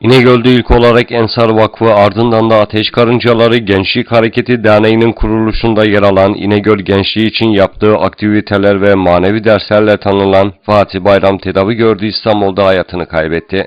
İnegöl'de ilk olarak Ensar Vakfı ardından da Ateş Karıncaları Gençlik Hareketi Derneği'nin kuruluşunda yer alan İnegöl gençliği için yaptığı aktiviteler ve manevi derslerle tanınan Fatih Bayram tedavi gördüğü İstanbul'da hayatını kaybetti.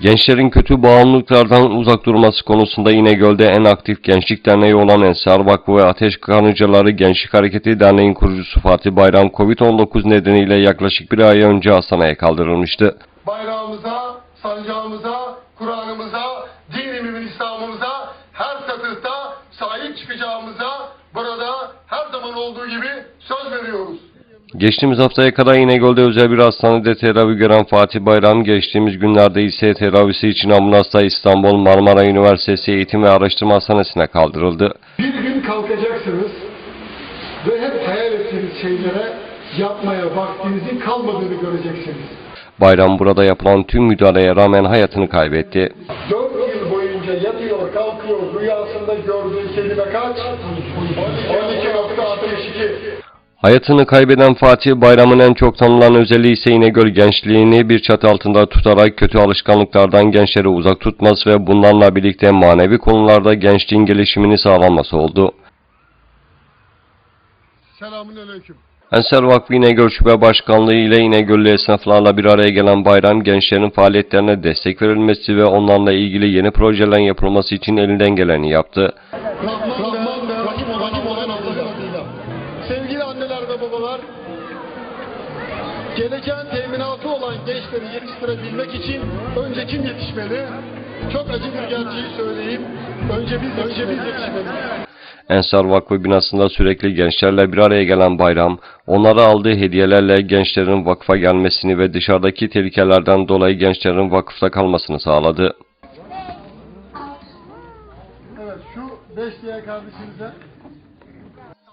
Gençlerin kötü bağımlılıklardan uzak durması konusunda İnegöl'de en aktif gençlik derneği olan Ensar Vakfı ve Ateş Karıncaları Gençlik Hareketi Derneği'nin kurucusu Fatih Bayram, Covid-19 nedeniyle yaklaşık bir ay önce hastaneye kaldırılmıştı. Bayrağımıza, sancağımıza, Kur'an'ımıza, dini mümin İslam'ımıza her satırda sahip çıkacağımıza burada her zaman olduğu gibi söz veriyoruz. Geçtiğimiz haftaya kadar İnegöl'de özel bir hastanede tedavi gören Fatih Bayram, geçtiğimiz günlerde ise tedavisi için ambulansla İstanbul Marmara Üniversitesi Eğitim ve Araştırma Hastanesi'ne kaldırıldı. Bir gün kalkacaksınız ve hep hayal ettiğiniz şeylere yapmaya vaktinizin kalmadığını göreceksiniz. Bayram burada yapılan tüm müdahaleye rağmen hayatını kaybetti. 4 yıl boyunca yatıyor, kalkıyor, rüyasında gördüğü kelime kaç? 12.62. Hayatını kaybeden Fatih Bayram'ın en çok tanınan özelliği ise İnegöl gençliğini bir çatı altında tutarak kötü alışkanlıklardan gençleri uzak tutması ve bunlarla birlikte manevi konularda gençliğin gelişimini sağlaması oldu. Selamun aleyküm. Ensar Vakfı İnegöl Şube Başkanlığı ile İnegöllü esnaflarla bir araya gelen bayram gençlerin faaliyetlerine destek verilmesi ve onlarla ilgili yeni projelerin yapılması için elinden geleni yaptı. Rahman ve geleceğin teminatı olan gençleri yetiştirebilmek için önce kim yetişmeli? Çok acı bir gerçeği söyleyeyim. Önce biz, önce biz yetişmeliyiz. Ensar Vakfı binasında sürekli gençlerle bir araya gelen bayram, onlara aldığı hediyelerle gençlerin vakfa gelmesini ve dışarıdaki tehlikelerden dolayı gençlerin vakıfta kalmasını sağladı. Evet, şu 5 diğer kardeşimize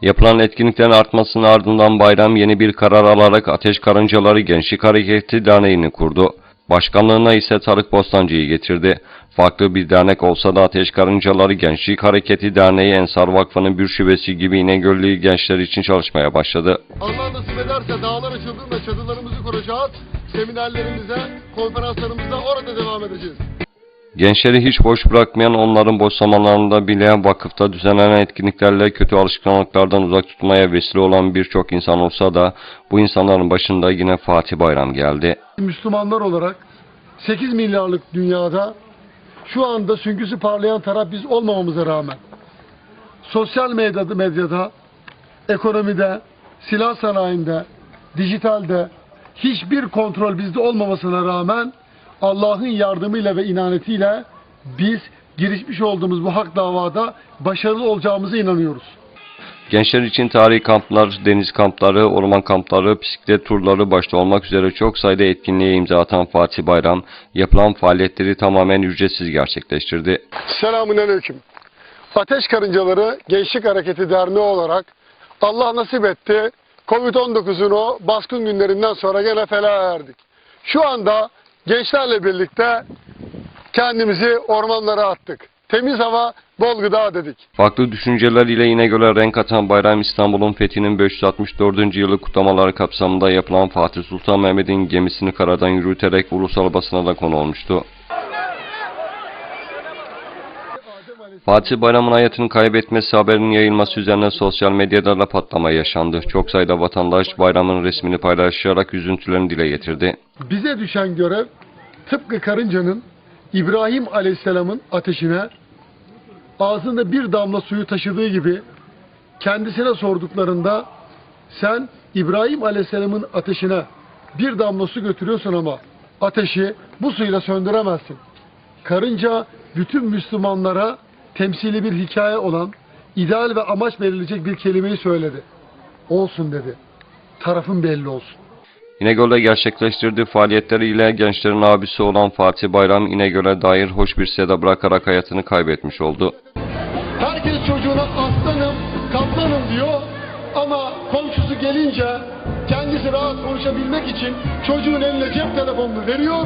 Yapılan etkinliklerin artmasının ardından bayram yeni bir karar alarak Ateş Karıncaları Gençlik Hareketi Derneği'ni kurdu. Başkanlığına ise Tarık Bostancı'yı getirdi. Farklı bir dernek olsa da Ateş Karıncaları Gençlik Hareketi Derneği Ensar Vakfı'nın bir şubesi gibi İnegöllü gençler için çalışmaya başladı. Allah nasip ederse dağlar açıldığında çadırlarımızı kuracağız. Seminerlerimize, konferanslarımıza orada devam edeceğiz. Gençleri hiç boş bırakmayan onların boş zamanlarında bile vakıfta düzenlenen etkinliklerle kötü alışkanlıklardan uzak tutmaya vesile olan birçok insan olsa da bu insanların başında yine Fatih Bayram geldi. Müslümanlar olarak 8 milyarlık dünyada şu anda süngüsü parlayan taraf biz olmamamıza rağmen sosyal medyada, medyada, ekonomide, silah sanayinde, dijitalde hiçbir kontrol bizde olmamasına rağmen Allah'ın yardımıyla ve inanetiyle biz girişmiş olduğumuz bu hak davada başarılı olacağımıza inanıyoruz. Gençler için tarihi kamplar, deniz kampları, orman kampları, bisiklet turları başta olmak üzere çok sayıda etkinliğe imza atan Fatih Bayram, yapılan faaliyetleri tamamen ücretsiz gerçekleştirdi. Selamun Aleyküm. Ateş Karıncaları Gençlik Hareketi Derneği olarak Allah nasip etti. Covid-19'un o baskın günlerinden sonra gene felaha erdik. Şu anda gençlerle birlikte kendimizi ormanlara attık. Temiz hava, bol gıda dedik. Farklı düşünceler ile İnegöl'e renk atan Bayram İstanbul'un fethinin 564. yılı kutlamaları kapsamında yapılan Fatih Sultan Mehmet'in gemisini karadan yürüterek ulusal basına da konu olmuştu. Fatih Bayram'ın hayatını kaybetmesi haberinin yayılması üzerine sosyal medyada da patlama yaşandı. Çok sayıda vatandaş bayramın resmini paylaşarak üzüntülerini dile getirdi. Bize düşen görev tıpkı karıncanın İbrahim Aleyhisselam'ın ateşine ağzında bir damla suyu taşıdığı gibi kendisine sorduklarında sen İbrahim Aleyhisselam'ın ateşine bir damla su götürüyorsun ama ateşi bu suyla söndüremezsin. Karınca bütün Müslümanlara temsili bir hikaye olan ideal ve amaç verilecek bir kelimeyi söyledi. Olsun dedi. Tarafın belli olsun. İnegöl'de gerçekleştirdiği faaliyetleriyle gençlerin abisi olan Fatih Bayram İnegöl'e dair hoş bir seda bırakarak hayatını kaybetmiş oldu. Herkes çocuğuna aslanım, kaplanım diyor ama komşusu gelince kendisi rahat konuşabilmek için çocuğun eline cep telefonunu veriyor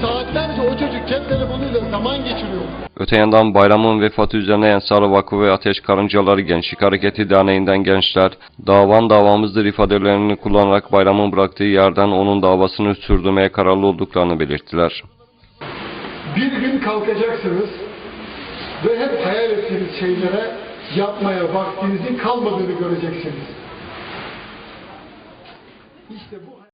saatlerce o çocuk cep telefonuyla zaman geçiriyor. Öte yandan bayramın vefatı üzerine Ensar Vakfı ve Ateş Karıncaları Gençlik Hareketi Derneği'nden gençler, davan davamızdır ifadelerini kullanarak bayramın bıraktığı yerden onun davasını sürdürmeye kararlı olduklarını belirttiler. Bir gün kalkacaksınız ve hep hayal ettiğiniz şeylere yapmaya vaktinizin kalmadığını göreceksiniz. İşte bu